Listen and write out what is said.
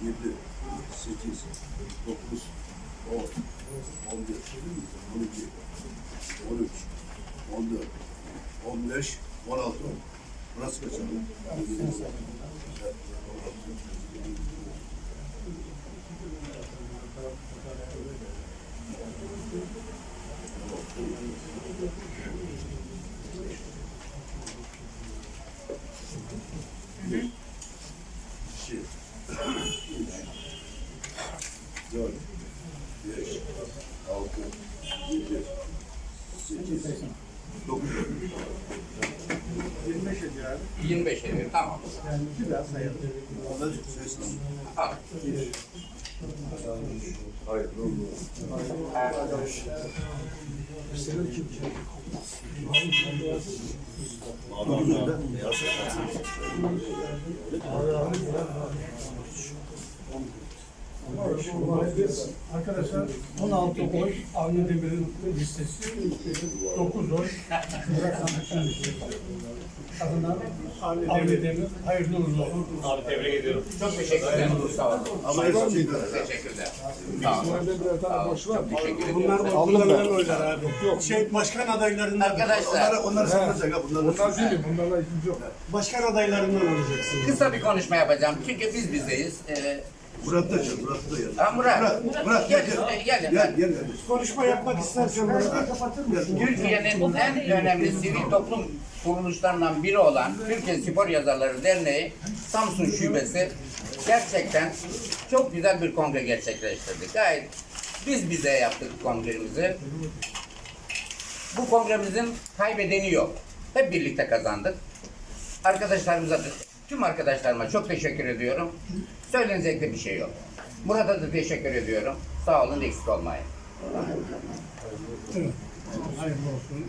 7, 8, 9, 10, 11, 12, 13, 14, 15, 16. Burası kaç abi? İki, üç, dört, beş, altı, yedi, sekiz, dokuz. 25 ediyor abi. 25 ediyor. Tamam. Yani bir daha sayalım. Onları söylesin. Al. Hayır, ne oldu? Arkadaşlar 16 oy Avni Demir'in listesi, 9 oy Burak Sandık'ın listesi. Kazanan Avni Demir, hayırlı uğurlu olsun. Çok teşekkürler. Sağ olun. Ama. Teşekkürler. Sağ olun. Sağ olun. Çok teşekkür ediyorum. Bunlar oylar abi. Yok. Şey başkan adaylarından Arkadaşlar Onları, onları sanılacak ha. Bunları Bunlar değil, bunlarla ilgimiz yok. başkan adaylarından olacaksın. kısa bir konuşma yapacağım. Çünkü biz bizdeyiz. Ee, Murat da çal, Murat da gel. ha Murat. Murat, Murat gel, Gel, gel. gel, Gel, gel. gel, gel. Konuşma yapmak istersen kapatır mısın? Türkiye'nin en önemli sivil toplum kuruluşlarından biri olan Türkiye Spor Yazarları Derneği Samsun Şubesi gerçekten çok güzel bir kongre gerçekleştirdi. Gayet biz bize yaptık kongremizi. Bu kongremizin kaybedeni yok. Hep birlikte kazandık. Arkadaşlarımıza, da- tüm arkadaşlarıma çok teşekkür ediyorum. Söylenecek de bir şey yok. Murat'a da teşekkür ediyorum. Sağ olun, eksik olmayın. Hayırlı olsun.